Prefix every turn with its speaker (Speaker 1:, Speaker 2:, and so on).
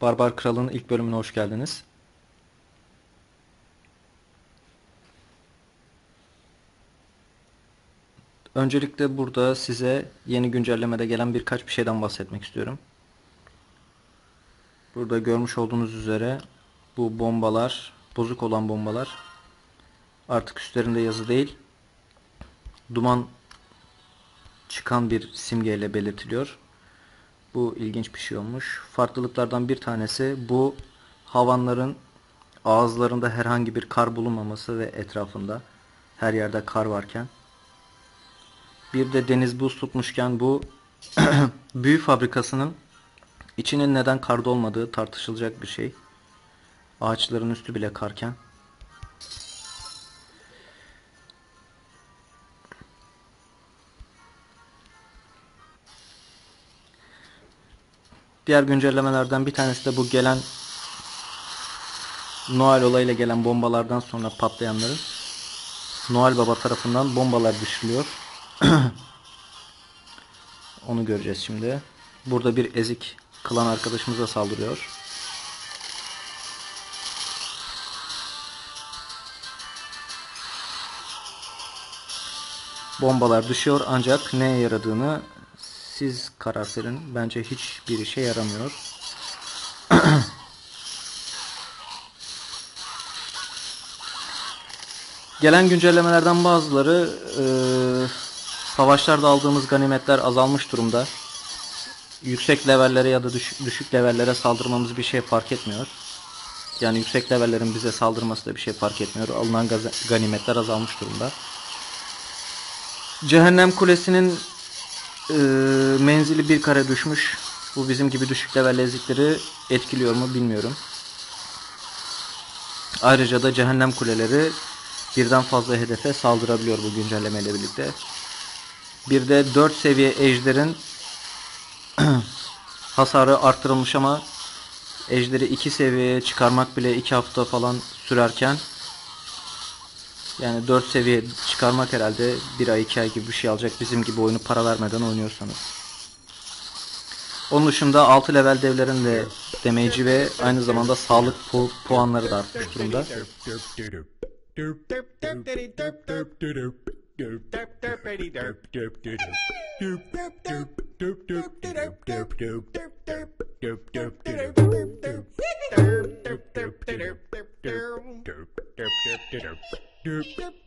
Speaker 1: Barbar Kral'ın ilk bölümüne hoş geldiniz. Öncelikle burada size yeni güncellemede gelen birkaç bir şeyden bahsetmek istiyorum. Burada görmüş olduğunuz üzere bu bombalar, bozuk olan bombalar artık üstlerinde yazı değil, duman çıkan bir simgeyle belirtiliyor. Bu ilginç bir şey olmuş. Farklılıklardan bir tanesi bu havanların ağızlarında herhangi bir kar bulunmaması ve etrafında her yerde kar varken. Bir de deniz buz tutmuşken bu büyü fabrikasının içinin neden karda olmadığı tartışılacak bir şey. Ağaçların üstü bile karken. Diğer güncellemelerden bir tanesi de bu gelen Noel olayıyla gelen bombalardan sonra patlayanların Noel Baba tarafından bombalar düşürülüyor. Onu göreceğiz şimdi. Burada bir ezik klan arkadaşımıza saldırıyor. Bombalar düşüyor ancak neye yaradığını siz karar verin. Bence hiçbir işe yaramıyor. Gelen güncellemelerden bazıları e, savaşlarda aldığımız ganimetler azalmış durumda. Yüksek levellere ya da düşük, düşük levellere saldırmamız bir şey fark etmiyor. Yani yüksek levellerin bize saldırması da bir şey fark etmiyor. Alınan ganimetler azalmış durumda. Cehennem Kulesi'nin e, menzili bir kare düşmüş. Bu bizim gibi düşük level ezikleri etkiliyor mu bilmiyorum. Ayrıca da cehennem kuleleri birden fazla hedefe saldırabiliyor bu güncelleme ile birlikte. Bir de 4 seviye ejderin hasarı arttırılmış ama ejderi 2 seviyeye çıkarmak bile 2 hafta falan sürerken yani 4 seviye çıkarmak herhalde 1 ay 2 ay gibi bir şey alacak bizim gibi oyunu para vermeden oynuyorsanız. Onun dışında 6 level devlerin de damage'i ve aynı zamanda sağlık pu puanları da artmış durumda. Derp.